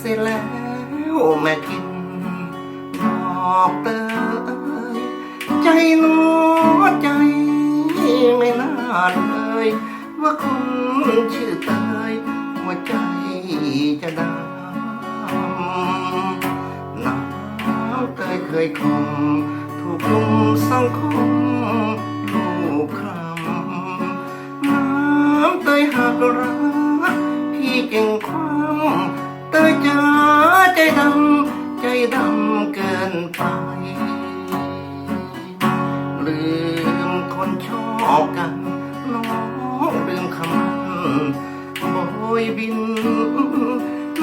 สียแล้วแม่กินดอกเตยใจหนัวใจไม่น่าเลยว่าคนชื่อเตยหัวใจจะดำน้ำเตยเคยคมถูกลุมสังคมลูกคำน้ำเตยหักรัก เก่งความเตยจ้าใจดำใจดำเกินไปลืมคนชอบกันน้องลืมคำมันโบยบิน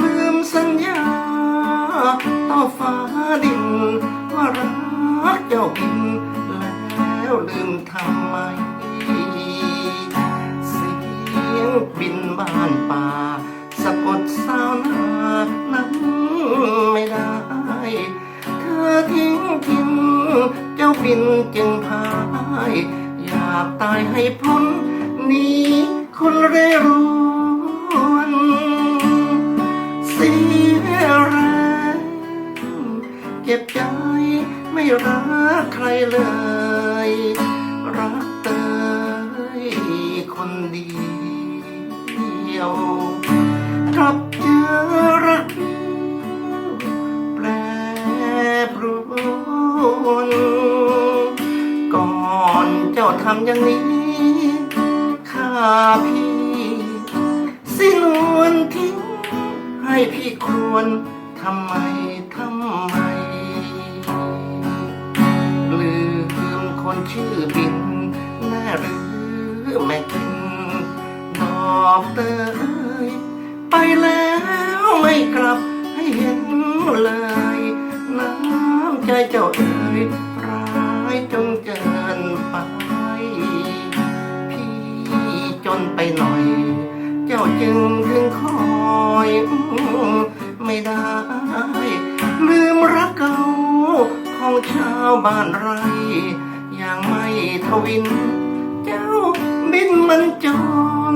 ลืมสัญญา ต่อฟ้าดิน ว่ารักเจ้าบิน แล้วลืมทำไม เจ้าบินจึงพายอยากตายให้พ้นนี้คนเร่ร่อนเสียแรงเก็บใจไม่รักใครเลย รักเตยคนเดียวกลับเจอรักแปรปรวน ทำอย่างนี้ข้าพี่สินวนทิ้งให้พี่ครวนทำไมทำไมลืมคนชื่อบินแน่หรือแม่กินดอกเตยไปแล้วไม่กลับ ไปหน่อย เจ้าจึงถึงคอยไม่ได้ ลืมรักเก่าของชาวบ้านไร อย่างไม่ทวิน เจ้าบินมันจน